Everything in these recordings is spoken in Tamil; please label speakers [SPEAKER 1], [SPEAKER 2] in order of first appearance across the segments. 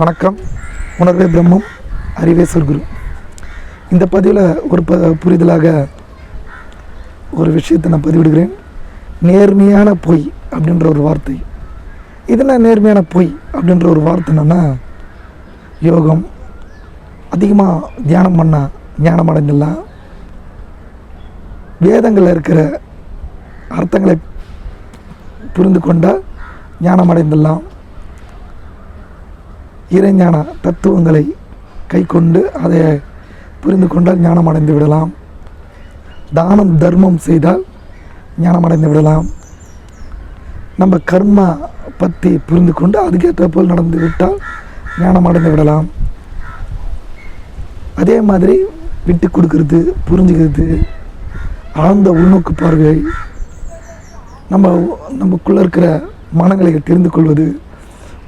[SPEAKER 1] வணக்கம். உணர்வே பிரம்மம் அறிவே சொர்க்குரு இந்த பதிவில் ஒரு ப புரிதலாக ஒரு விஷயத்தை நான் பதிவிடுகிறேன். நேர்மையான பொய் அப்படின்ற ஒரு வார்த்தை. இதில் என்ன நேர்மையான பொய் அப்படின்ற ஒரு வார்த்தை என்னென்னா யோகம். அதிகமாக தியானம் பண்ணால் ஞானம் அடைஞ்சிடலாம் வேதங்களில் இருக்கிற அர்த்தங்களை புரிந்து கொண்டால் ஞானம் அடைந்துடலாம் இறைஞான தத்துவங்களை கை கொண்டு அதை புரிந்து கொண்டால் ஞானம் அடைந்து விடலாம். தானம் தர்மம் செய்தால் ஞானம் அடைந்து விடலாம். நம்ம கர்மா பற்றி புரிந்து கொண்டு அதுக்கேற்ற போல் நடந்து விட்டால் ஞானம் அடைந்து விடலாம். அதே மாதிரி விட்டு கொடுக்கறது புரிஞ்சுக்கிறது ஆழ்ந்த உள்நோக்கு பார்வை நம்ம நமக்குள்ளே இருக்கிற மனங்களை தெரிந்து கொள்வது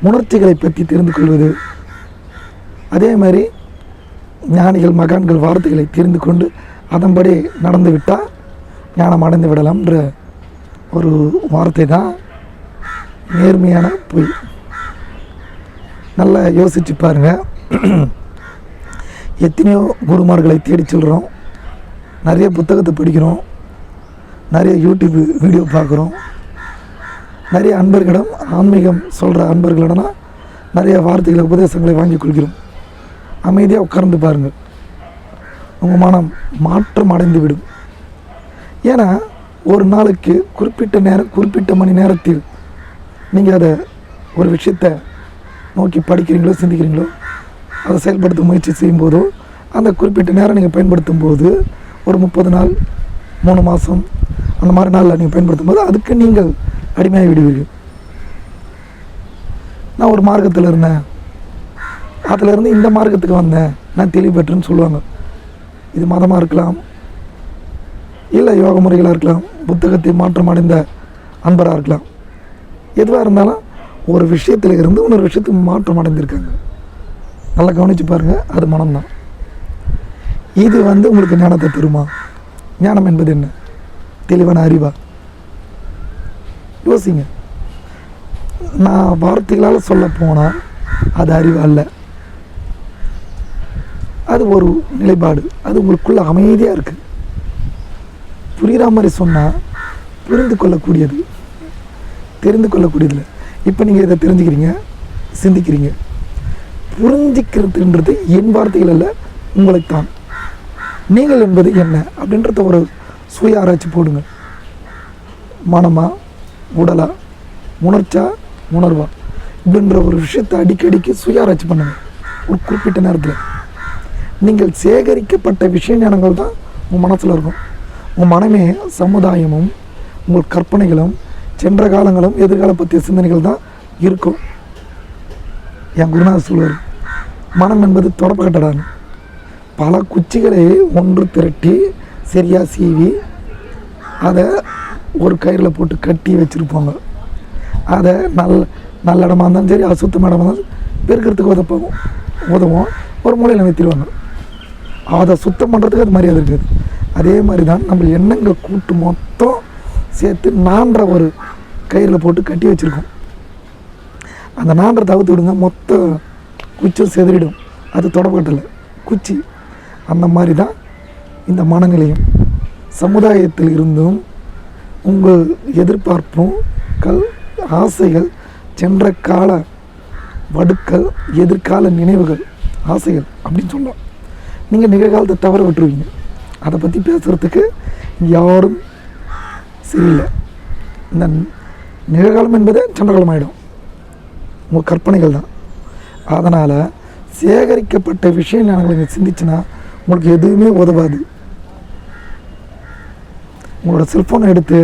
[SPEAKER 1] உணர்ச்சிகளை பற்றி தெரிந்து கொள்வது. அதே மாதிரி ஞானிகள் மகான்கள் வார்த்தைகளை தெரிந்து கொண்டு அதன்படி நடந்து விட்டால் ஞானம் அடைந்து விடலாம்ன்ற ஒரு வார்த்தை தான் நேர்மையான பொய். நல்லா யோசிச்சு பாருங்க. எத்தனையோ குருமார்களை தேடி சொல்கிறோம் நிறைய புத்தகத்தை படிக்கிறோம். நிறைய யூடியூப் வீடியோ பார்க்குறோம். நிறைய அன்பர்களிடம் ஆன்மீகம் சொல்கிற அன்பர்களிடம் நிறைய வார்த்தைகளை உபதேசங்களை வாங்கி கொள்கிறோம். அமைதியாக உட்கார்ந்து பாருங்கள். உங்கள் மனம் மாற்றம் அடைந்து விடும் ஏன்னா ஒரு நாளுக்கு குறிப்பிட்ட நேரம் குறிப்பிட்ட மணி நேரத்தில் நீங்கள் அதை ஒரு விஷயத்தை நோக்கி படிக்கிறீங்களோ சிந்திக்கிறீங்களோ அதை செயல்படுத்த முயற்சி செய்யும்போதோ அந்த குறிப்பிட்ட நேரம் நீங்கள் பயன்படுத்தும் போது ஒரு முப்பது நாள் மூணு மாதம் அந்த மாதிரி நாளில் நீங்கள் பயன்படுத்தும் போது அதுக்கு நீங்கள் அடிமையாக விடுவீர்கள். நான் ஒரு மார்க்கத்தில் இருந்தேன். அதிலிருந்து இந்த மார்க்கத்துக்கு வந்தேன். நான் தெளிவு பெற்றுன்னு சொல்லுவாங்க. இது மதமாக இருக்கலாம். இல்லை யோக முறைகளாக இருக்கலாம். புத்தகத்தை மாற்றம் அடைந்த அன்பராக இருக்கலாம். எதுவாக இருந்தாலும் ஒரு விஷயத்தில் இருந்து இன்னொரு விஷயத்துக்கு மாற்றம் அடைந்திருக்காங்க. நல்லா கவனித்து பாருங்கள் அது மனம்தான். இது வந்து உங்களுக்கு ஞானத்தை தருமா? ஞானம் என்பது என்ன? தெளிவான அறிவா? யோசிங்க. நான் வார்த்தைகளால் சொல்ல போனால் அது அறிவு அல்ல. அது ஒரு நிலைப்பாடு. அது உங்களுக்குள்ள அமைதியாக இருக்குது புரிகிற மாதிரி சொன்னால் புரிந்து கொள்ளக்கூடியது. தெரிந்து கொள்ளக்கூடியதில்லை. இப்போ நீங்கள் இதை தெரிஞ்சுக்கிறீங்க சிந்திக்கிறீங்க. புரிஞ்சிக்கிறதுன்றது என் வார்த்தைகள் அல்ல உங்களுக்கு தான் நீங்கள் என்பது என்ன அப்படின்றத ஒரு சுய ஆராய்ச்சி போடுங்க. மனமா உடலா? உணர்ச்சா? உணர்வா? இப்படின்ற ஒரு விஷயத்தை அடிக்கடிக்கு சுய ஆராய்ச்சி பண்ணுங்க. ஒரு குறிப்பிட்ட நேரத்தில். நீங்கள் சேகரிக்கப்பட்ட விஷய ஞானங்கள் தான் உங்கள் மனசில் இருக்கும். உங்கள் மனமே சமுதாயமும் உங்கள் கற்பனைகளும் சென்ற காலங்களும் எதிர்கால பற்றிய சிந்தனைகள் தான் இருக்கும். என் குருநாதர் சொல்வார் மனம் என்பது தொடப்பக்கட்டடான்னு பல குச்சிகளை ஒன்று திரட்டி சரியாக சீவி அதை ஒரு கயிறில் போட்டு கட்டி வச்சுருப்பாங்க. அதை நல்ல நல்ல இடமா இருந்தாலும் சரி அசுத்தமான இடமா இருந்தாலும் பெருக்கிறதுக்கு உதப்பாகும் உதவும். ஒரு மூலையில் நிறுத்திடுவாங்க. அதை சுத்தம் பண்ணுறதுக்கு அது மரியாதை இருக்காது. அதே மாதிரி தான் நம்ம எண்ணங்கள் கூட்டு மொத்தம் சேர்த்து நான்ற ஒரு கயிறில் போட்டு கட்டி வச்சுருக்கோம். அந்த நான்ற தவிர்த்து விடுங்க மொத்த குச்சும் செதறிடும். அது தொடப்பட்டலை குச்சி. அந்த மாதிரி தான் இந்த மனநிலையும். சமுதாயத்தில் இருந்தும் உங்கள் எதிர்பார்ப்பும் கல் ஆசைகள் சென்ற கால வடுக்கள் எதிர்கால நினைவுகள் ஆசைகள் அப்படின்னு சொல்லலாம் நீங்கள் நிகழ்காலத்தை தவற விட்டுருவீங்க. அதை பற்றி பேசுகிறதுக்கு யாரும் சரியில்லை இந்த நிகழ்காலம் என்பதே சண்டகாலம் ஆகிடும் உங்கள் கற்பனைகள் தான். அதனால் சேகரிக்கப்பட்ட விஷயம் ஞானங்களை நீங்கள் சிந்திச்சுன்னா உங்களுக்கு எதுவுமே உதவாது. உங்களோட செல்ஃபோனை எடுத்து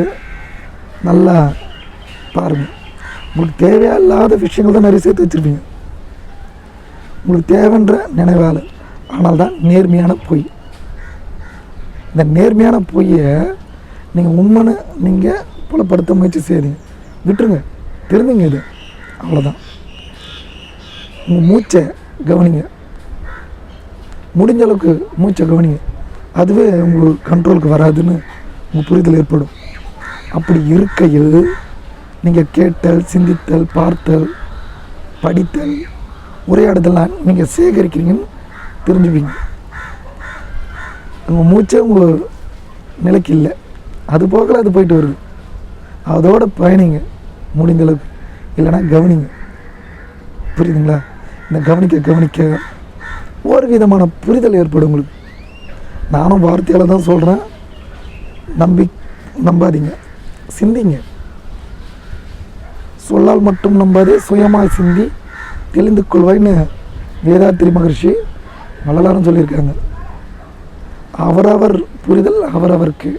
[SPEAKER 1] நல்லா பாருங்கள் உங்களுக்கு தேவையில்லாத விஷயங்கள் தான் நிறைய சேர்த்து வச்சுருப்பீங்க. உங்களுக்கு தேவைன்ற நினைவால். ஆனால் தான் நேர்மையான பொய். இந்த நேர்மையான பொய்யை நீங்கள் உண்மைன்னு நீங்கள் புலப்படுத்த முயற்சி செய்யுங்க விட்டுருங்க. தெரிஞ்சுங்க இது. அவ்வளோதான் உங்கள் மூச்சை கவனிங்க. முடிஞ்ச அளவுக்கு மூச்சை கவனிங்க. அதுவே உங்களுக்கு கண்ட்ரோலுக்கு வராதுன்னு உங்கள் புரிதல் ஏற்படும். அப்படி இருக்கையில் நீங்கள் கேட்டல் சிந்தித்தல் பார்த்தல் படித்தல் உரையாடுதலாம் நீங்கள் சேகரிக்கிறீங்கன்னு தெரிஞ்சுப்பீங்க. உங்கள் மூச்சே உங்கள் நிலைக்கு இல்லை. அது போகல அது போயிட்டு வருது. அதோட பயணிங்க முடிந்த இல்லைனா இல்லைன்னா கவனிங்க. புரியுதுங்களா? இந்த கவனிக்க கவனிக்க ஒரு விதமான புரிதல் ஏற்படும் உங்களுக்கு. நானும் வார்த்தையால் தான் சொல்கிறேன் நம்பி நம்பாதீங்க. சிந்திங்க. சொல்லால் மட்டும் நம்பாது சுயமாய் சிந்தி தெளிந்து கொள்வாய்ன்னு வேதாத்திரி மகர்ஷி வள்ளலாரும் சொல்லியிருக்காங்க. அவரவர் புரிதல் அவரவருக்கு.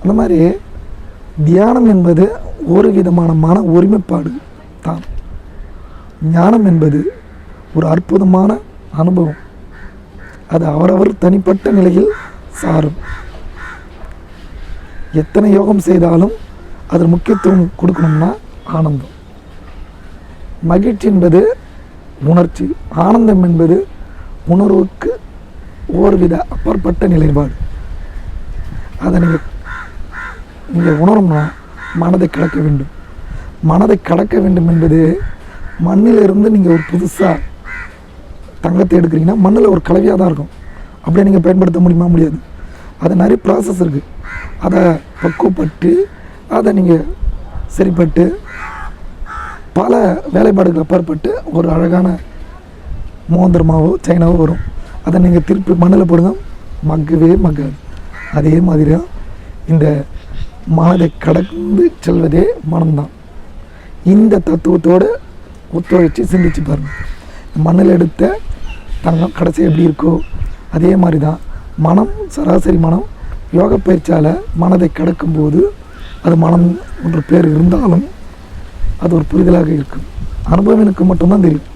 [SPEAKER 1] அந்த மாதிரி தியானம் என்பது ஒரு விதமான மன ஒருமைப்பாடு தான். ஞானம் என்பது ஒரு அற்புதமான அனுபவம். அது அவரவர் தனிப்பட்ட நிலையில் சாரும். எத்தனை யோகம் செய்தாலும் அதில் முக்கியத்துவம் கொடுக்கணும்னா ஆனந்தம். மகிழ்ச்சி என்பது உணர்ச்சி ஆனந்தம் என்பது உணர்வுக்கு ஒருவித அப்பாற்பட்ட நிலைப்பாடு. அதை நீங்கள் நீங்கள் உணரணும்னா மனதை கடக்க வேண்டும். மனதை கடக்க வேண்டும் என்பது மண்ணிலிருந்து நீங்கள் ஒரு புதுசாக தங்கத்தை எடுக்கிறீங்கன்னா மண்ணில் ஒரு கலவையாக தான் இருக்கும். அப்படியே நீங்கள் பயன்படுத்த முடியுமா? முடியாது. அது நிறைய ப்ராசஸ் இருக்குது அதை பக்குவப்பட்டு அதை நீங்கள் சரிப்பட்டு பல வேலைப்பாடுகள் அப்பாற்பட்டு ஒரு அழகான மோந்திரமாவோ சைனாவோ வரும். அதை நீங்கள் திருப்பி மண்ணில் போடுங்க. மக்கவே மக்காது. அதே மாதிரி தான் இந்த மனதை கடந்து செல்வதே மனம்தான். இந்த தத்துவத்தோடு ஒத்துழைச்சி சிந்திச்சு பாருங்கள் மண்ணில் எடுத்த தங்கம் கடைசி எப்படி இருக்கோ அதே மாதிரி தான் மனம் சராசரி மனம் யோக பயிற்சியால் மனதை கடக்கும்போது அது மனம் ஒன்று பேர் இருந்தாலும் அது ஒரு புரிதலாக இருக்கும். அனுபவம் எனக்கு மட்டும்தான் தெரியும்.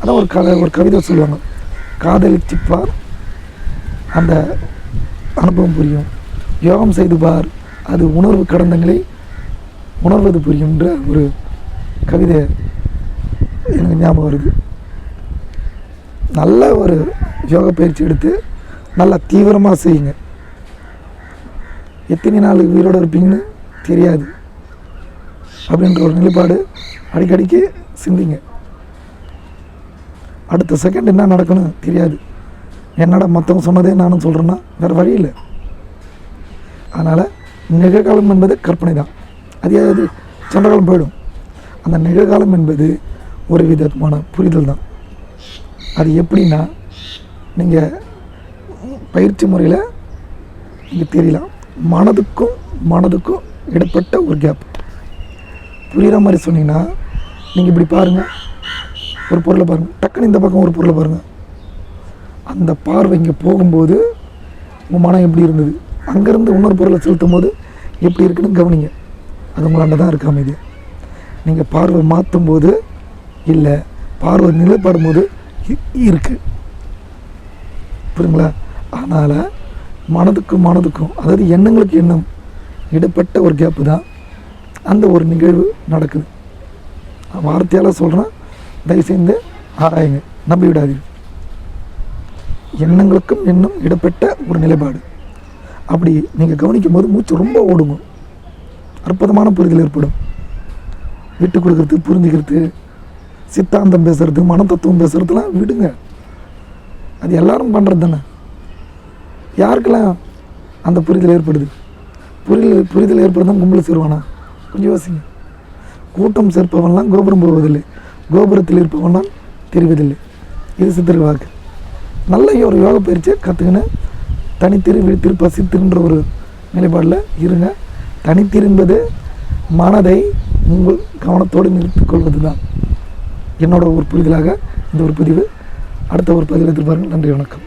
[SPEAKER 1] அதான் ஒரு கதை ஒரு கவிதை சொல்லுவாங்க. காதலிச்சு பார் அந்த அனுபவம் புரியும். யோகம் செய்து பார் அது உணர்வு கடந்த நிலை உணர்வது புரியும்ன்ற ஒரு கவிதை எனக்கு ஞாபகம் வருது. நல்ல ஒரு யோக பயிற்சி எடுத்து நல்லா தீவிரமாக செய்யுங்க. எத்தனை நாள் உயிரோடு இருப்பீங்கன்னு தெரியாது. அப்படின்ற ஒரு நிலைப்பாடு அடிக்கடிக்கு சிந்திங்க. அடுத்த செகண்ட் என்ன நடக்கணும் தெரியாது. என்னடா மற்றவங்க சொன்னதே நானும் சொல்கிறேன்னா வேறு வழி இல்லை. அதனால் நிகழ்காலம் என்பது கற்பனை தான். அது அது சென்ற காலம் போயிடும். அந்த நிகழ்காலம் என்பது ஒரு விதமான புரிதல் தான். அது எப்படின்னா நீங்கள் பயிற்சி முறையில் நீங்கள் தெரியலாம் மனதுக்கும் மனதுக்கும் இடப்பட்ட ஒரு கேப் புரிகிற மாதிரி சொன்னீங்கன்னா நீங்கள் இப்படி பாருங்கள் ஒரு பொருளை பாருங்கள் டக்குன்னு இந்த பக்கம் ஒரு பொருளை பாருங்கள் அந்த பார்வை இங்கே போகும்போது உங்கள் மனம் எப்படி இருந்தது? அங்கேருந்து இன்னொரு பொருளை செலுத்தும் போது எப்படி இருக்குன்னு கவனிங்க. அது உங்களாண்ட தான் இருக்க அமைதி நீங்கள் பார்வை மாற்றும் போது இல்லை பார்வை நிலைப்படும் போது இருக்குது புரியுங்களா அதனால் மனதுக்கும் மனதுக்கும் அதாவது எண்ணங்களுக்கு எண்ணம் இடப்பட்ட ஒரு கேப்பு தான் அந்த ஒரு நிகழ்வு நடக்குது. வார்த்தையால் சொல்கிறேன் தயவுசெய்து ஆராயுங்க நம்பி விடாதீங்க எண்ணங்களுக்கும் எண்ணம் இடப்பட்ட ஒரு நிலைப்பாடு. அப்படி நீங்கள் கவனிக்கும் போது மூச்சு ரொம்ப ஓடுங்க. அற்புதமான புரிதல் ஏற்படும். விட்டு கொடுக்கறது புரிஞ்சுக்கிறது சித்தாந்தம் பேசுறது மனத்தத்துவம் பேசுகிறதுலாம் விடுங்க. அது எல்லாரும் பண்ணுறது தானே யாருக்கெல்லாம் அந்த புரிதல் ஏற்படுது? புரிதல் புரிதல் ஏற்படுதான் கும்பல் சேருவானா? கொஞ்சம் யோசிங்க. கூட்டம் சேர்ப்பவன்லாம் கோபுரம் போவதில்லை கோபுரத்தில் இருப்பவன்லாம் தெரிவதில்லை. இது சித்தர் வாக்கு நல்ல ஒரு யோக பயிற்சியை கற்றுக்கின்னு தனித்திரு விழித்திரு பசித்திருன்ற ஒரு நிலைப்பாடில் இருங்க. தனித்திரும்பது மனதை உங்கள் கவனத்தோடு நிறுத்திக் கொள்வது தான் என்னோட ஒரு புரிதலாக இந்த ஒரு பதிவு அடுத்த ஒரு பதிவில் எதிர்பாருங்கள் நன்றி வணக்கம்.